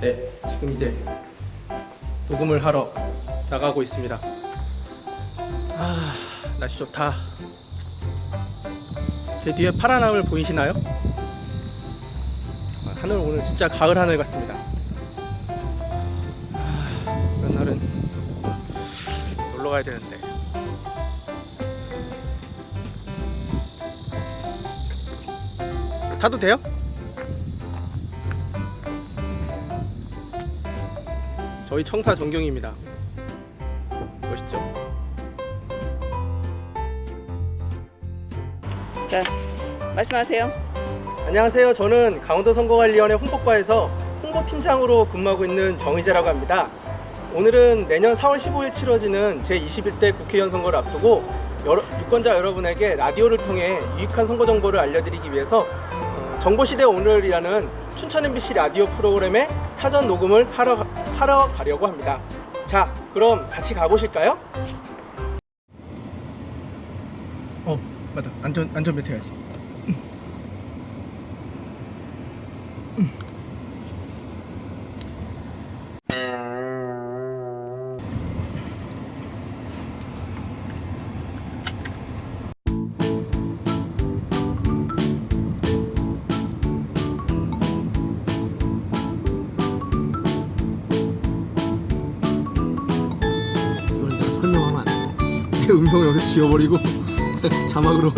네, 지금 이제 녹음을 하러 나가고 있습니다. 아, 날씨 좋다. 제 뒤에 파란 하늘 보이시나요? 아, 하늘 오늘 진짜 가을 하늘 같습니다. 아, 이런 날은 놀러 가야 되는데. 타도 돼요? 저희 청사 전경입니다. 멋있죠? 자, 말씀하세요. 안녕하세요. 저는 강원도 선거관리위원회 홍보과에서 홍보팀장으로 근무하고 있는 정희재라고 합니다. 오늘은 내년 4월 15일 치러지는 제21대 국회의원 선거를 앞두고 여러- 유권자 여러분에게 라디오를 통해 유익한 선거 정보를 알려드리기 위해서 어, 정보시대 오늘이라는 춘천 MBC 라디오 프로그램의 사전 녹음을 하러, 가- 하러 가려고 합니다. 자, 그럼 같이 가보실까요? 어, 맞다. 안전 안전벨트 해야지. 돼. 내 음성을 여기서 지워버리고 자막으로.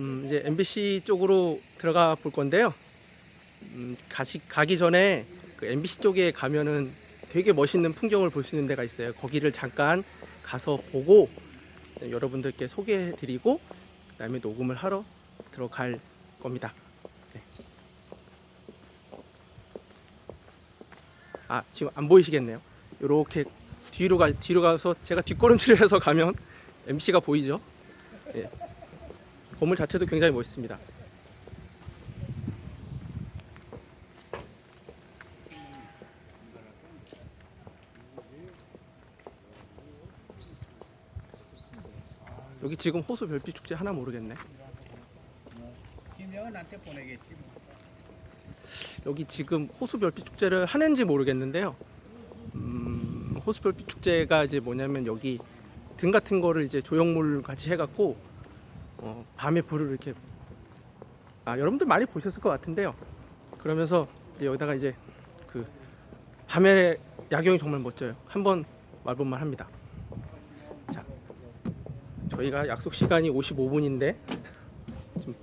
음, 이제 MBC 쪽으로 들어가 볼 건데요. 음, 가시, 가기 전에 그 MBC 쪽에 가면은 되게 멋있는 풍경을 볼 수 있는 데가 있어요. 거기를 잠깐 가서 보고 여러분들께 소개해 드리고 그다음에 녹음을 하러 들어갈 겁니다. 네. 아, 지금 안 보이시겠네요. 이렇게 뒤로 가 뒤로 가서 제가 뒷걸음질을 해서 가면 MBC가 보이죠? 예. 건물 자체도 굉장히 멋있습니다. 여기 지금 호수 별빛 축제 하나 모르겠네. 김영은한테 보내겠지. 뭐. 여기 지금 호수 별빛 축제를 하는지 모르겠는데요. 음, 호수 별빛 축제가 이제 뭐냐면 여기 등 같은 거를 이제 조형물 같이 해갖고 어, 밤에 불을 이렇게 아 여러분들 많이 보셨을 것 같은데요. 그러면서 이제 여기다가 이제 그 밤에 야경이 정말 멋져요. 한번 와볼만 합니다. 자, 저희가 약속 시간이 55분인데 좀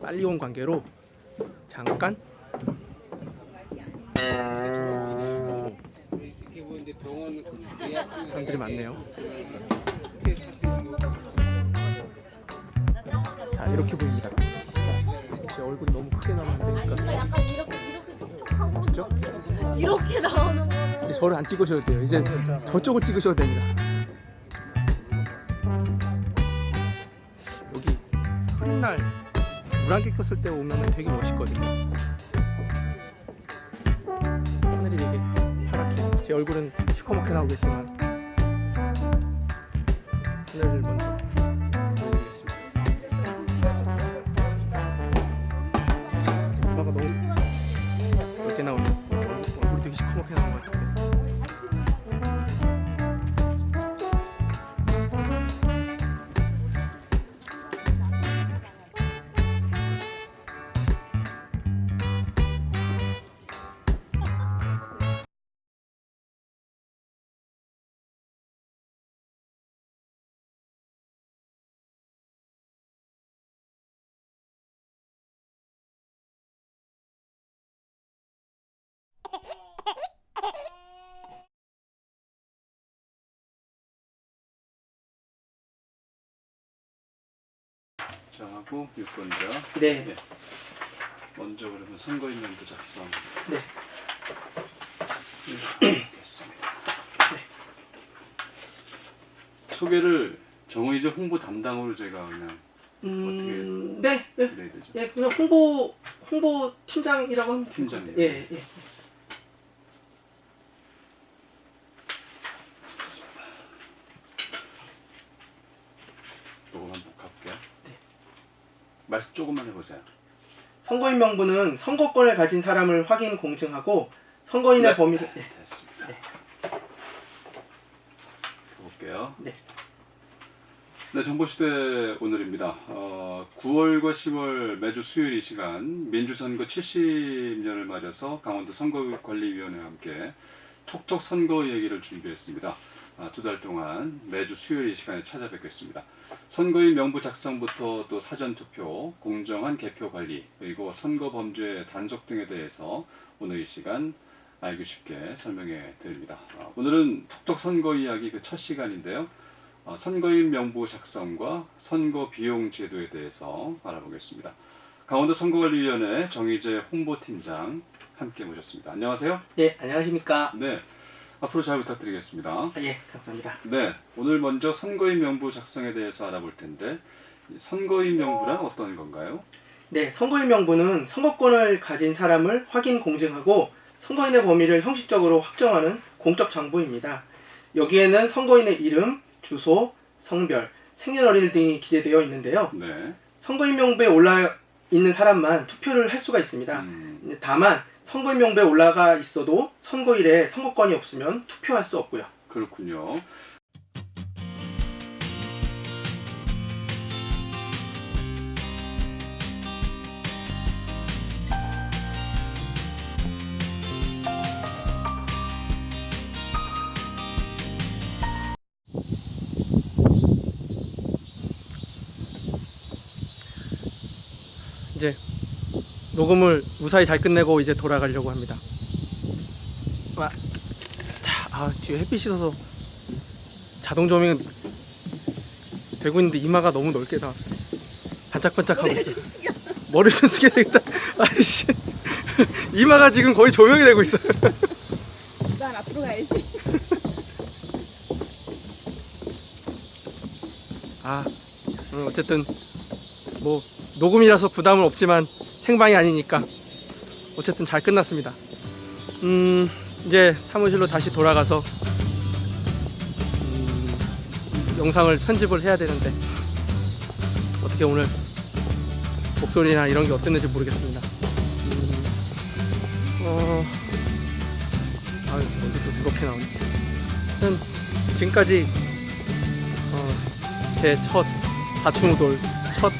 빨리 온 관계로 잠깐 사람들이 많네요. 자 이렇게 보입니다. 제 얼굴이 너무 크게 나오면 안 되니까? 이렇게 나오는 거는 이제 저를 안 찍으셔도 돼요. 이제 저쪽을 찍으셔도 됩니다. 물안개 꼈을 때 오면 되게 멋있거든요. 하늘이 되게 파랗게 제 얼굴은 시커멓게 나오겠지만 하늘을 먼저 정하고 유권자. 네. 먼저 그러면 선거인명부 작성. 네. 됐습니다. 소개를 정의제 홍보 담당으로 제가 그냥 음, 네, 네. 드려야 되죠? 예, 그냥 홍보 홍보 팀장이라고 하면? 같아요. 예, 예. 알겠습니다. 녹음 한번 가볼게요. 네. 말씀 조금만 해보세요. 선거인 명부는 선거권을 가진 사람을 확인 공증하고 선거인의 네. 범위를 네. 됐습니다. 네. 볼게요. 네. 네, 정보시대 오늘입니다. 어, 9월과 10월 매주 수요일 이 시간 민주선거 70년을 맞아서 강원도 선거관리위원회와 함께 톡톡 선거 얘기를 준비했습니다. 아, 두달 동안 매주 수요일 이 시간에 찾아뵙겠습니다. 선거인 명부 작성부터 또 사전 투표, 공정한 개표 관리, 그리고 선거 범죄 단속 등에 대해서 오늘 이 시간 알기 쉽게 설명해 드립니다. 아, 오늘은 톡톡 선거 이야기 그 첫 시간인데요. 어, 선거인 명부 작성과 선거 비용 제도에 대해서 알아보겠습니다. 강원도 선거관리위원회 정의재 홍보팀장 함께 모셨습니다. 안녕하세요. 예, 안녕하십니까? 네, 앞으로 잘 부탁드리겠습니다. 아, 예, 감사합니다. 네, 오늘 먼저 선거인 명부 작성에 대해서 알아볼 텐데 이 선거인 명부란 어떤 건가요? 네, 선거인 명부는 선거권을 가진 사람을 확인 공증하고 선거인의 범위를 형식적으로 확정하는 공적 장부입니다. 여기에는 선거인의 이름, 주소, 성별, 생년월일 등이 기재되어 있는데요. 네, 선거인 명부에 올라 있는 사람만 투표를 할 수가 있습니다. 음, 다만 선거인 명부에 올라가 있어도 선거일에 선거권이 없으면 투표할 수 없고요. 그렇군요. 이제 녹음을 무사히 잘 끝내고 이제 돌아가려고 합니다. 와, 자, 아 뒤에 햇빛이 있어서 자동 조명은 되고 있는데 이마가 너무 넓게 나왔어요. 반짝반짝하고 있어요. 머리 좀 숙여야 되겠다. 아이씨, 이마가 지금 거의 조명이 되고 있어요. 난 앞으로 가야지. 아, 음, 어쨌든 뭐 녹음이라서 부담은 없지만 생방이 아니니까 어쨌든 잘 끝났습니다. 음, 이제 사무실로 다시 돌아가서 음, 영상을 편집을 해야 되는데 어떻게 오늘 목소리나 이런 게 어땠는지 모르겠습니다. 음, 어, 아유, 어디 또 그렇게 나오네. 지금까지 어, 제첫 다충우돌 첫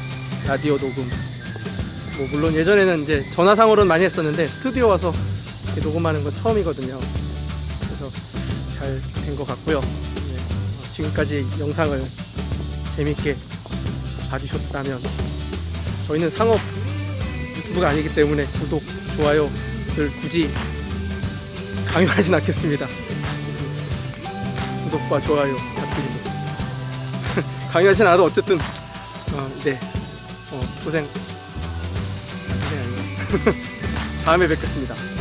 라디오 녹음 뭐 물론 예전에는 이제 전화상으로는 많이 했었는데 스튜디오 와서 녹음하는 건 처음이거든요. 그래서 잘 된 것 같고요. 네, 어, 지금까지 영상을 재밌게 봐주셨다면 저희는 상업 유튜브가 아니기 때문에 구독, 좋아요를 굳이 강요하진 않겠습니다. 구독과 좋아요 부탁드립니다. 강요하진 않아도 어쨌든 어, 네 어, 고생 다음에 뵙겠습니다